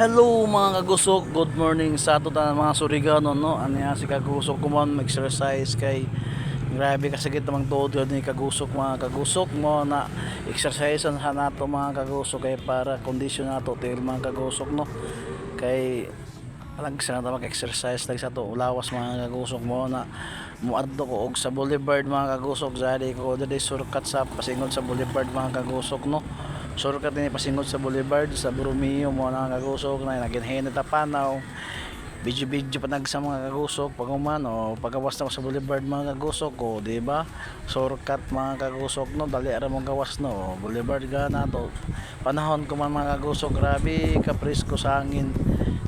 Hello mga kagusok, good morning sa ato tanan mga surigano no. Ano yan si kagusok. Ko man mag-exercise kay grabe ka sakit namang tuod yun ni kagusok mga kagusok. Mo na exercise sa nato mga kagusok kay para kondisyon nato til mga kagusok no. Kay alang sa nato mag-exercise lang sa to. Lawas mga kagusok. Mo na muadto ko og sa boulevard mga kagusok. Zari ko dili surkat sa pasingod sa boulevard mga kagusok no surkat ni pasingod sa boulevard sa Borromeo mo na kagusok na naginhen ta panaw video video pa nag sa mga kagusok pag uman o pagawas na sa boulevard mga kagusok ko di ba? Shortcut mga kagusok no? Dali ara mong gawas no? Boulevard ga na to. Panahon ko man mga kagusok grabe ka presko sa hangin.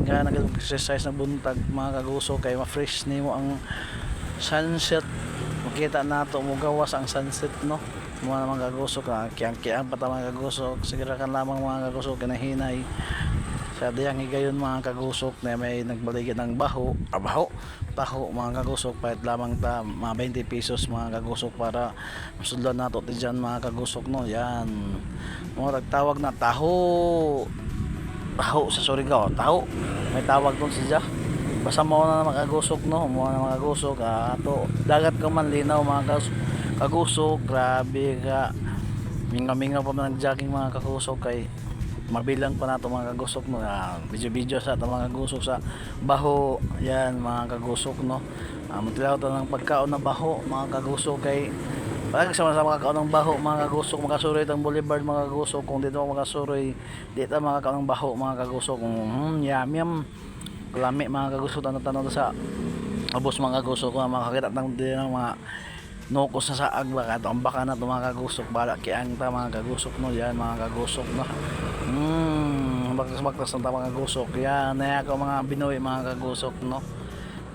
Nga nag-exercise na buntag mga kagusok kay ma-fresh nimo ang sunset makita nato mo gawas ang sunset no? Mga mga kagusok na kiyang kiyang pa ta mga kagusok sigura kan lamang mga kagusok kinahinay sa diyang higayon mga kagusok na may nagbaligid ng baho. Ah, baho? Taho mga kagusok pahit lamang ta mga 20 pesos mga kagusok para masudlan nato ti dyan mga kagusok no? Yan. Mga tagtawag na taho! Taho sa Surigao taho! May tawag doon sa basta mo na makagusok no? Mo na makagusok ah, ato. Dagat ka man linaw mga kagusok grabe ka. Minga-minga pa man nag-jogging mga kagusok kay mabilang pa nato mga kagusok no? Ah, video-video sa ato mga kagusok sa baho. Yan mga kagusok no? Ah, mutilaw ta ng pagkaon na baho mga kagusok kay Pag sama sa mga kaon ng baho, mga kagusok, makasuroy itong boulevard, mga kagusok, kung dito ako makasuroy, dito mga kaon ng baho, mga kagusok, kung hmm, yam kalami mga kagusok, tanong-tanong sa abos mga kagusok, mga makakita ng din ng mga nukos sa saag baka ang baka na ito mga kagusok bala kiang ta mga kagusok no yan mga kagusok no hmm baktas baktas na ta mga kagusok yan na ako mga binoy mga kagusok no.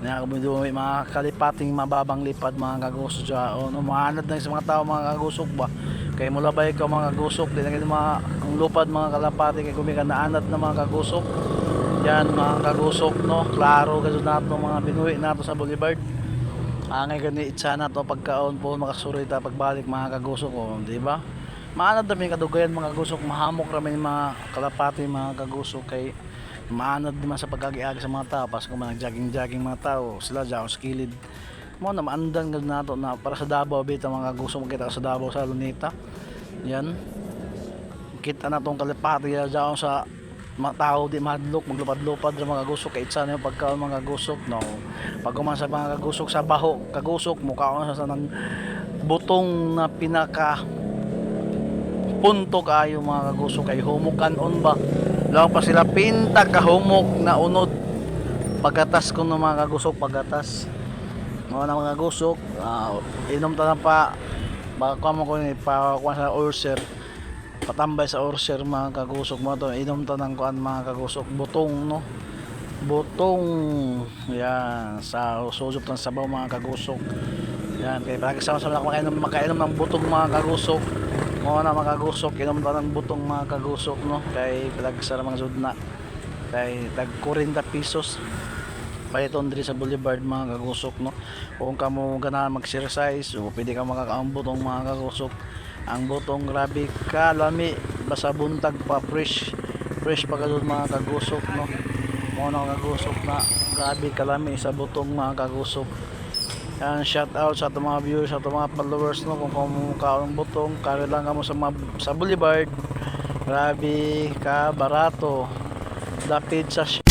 Na ako binoy mga kalipating mababang lipad mga kagusok dyan o no mahanad na sa mga tao mga kagusok ba? Kay mula ba ikaw mga kagusok di na kayo mga ang lupad mga kalapati kay kumika naanad na mga kagusok yan mga kagusok no? Klaro gazon nato mga binuwi nato sa boulevard. Angay gani itsa na to pagkaon po makasuroy ta pagbalik mga kagusok ko di ba? Maanad dami kadugayan mga kagusok. Mahamok yung mga kalapati mga kagusok. Kay maanad naman sa pagkagiag sa mga tao. Pas kung nag-jogging jogging mga tao sila dyan sa kilid. Mo na maandang gud nato na para sa Davao bita mga kagusok makita sa Davao sa Lunita yan. Kita na tong kalapati dyan sa mga tao di madlok maglupad-lupad sa mga kagusok kay itsa yung pagkaon mga kagusok no? Pag kuman sa mga kagusok sa baho kagusok mukha sa sa ng butong na pinaka punto kayo mga kagusok. Kay humukan on ba? Lang pa sila pinta kahumok na unod. Pagatas ko ng mga kagusok pagatas. Mga na mga kagusok ah, inom ta na pa. Baka mo ko ni pa sa ulcer patambay sa orser mga kagusok. Mo to inom to ng kuan mga kagusok. Butong no? Butong. Yan sa susop ng sabaw mga kagusok. Yan kay palagi sama sama ako makainom, makainom ng butong mga kagusok. Mo na mga kagusok inom to ng butong mga kagusok no? Kay palagi sa mga sudna kay tag 40 pesos Paliton diri sa Boulevard mga kagusok no. Kung kamo ganahan mag-exercise. O pwede ka makakaang butong mga kagusok. Ang butong grabe kalami basta buntag pa fresh. Fresh pa kadun mga kagusok no. Mo na kagusok na grabe kalami sa butong mga kagusok. Yan, shout out sa mga viewers, sa mga followers no kung kumukha ang butong, kaya lang kamo sa mga, sa Boulevard. Grabe ka barato. Dapit sa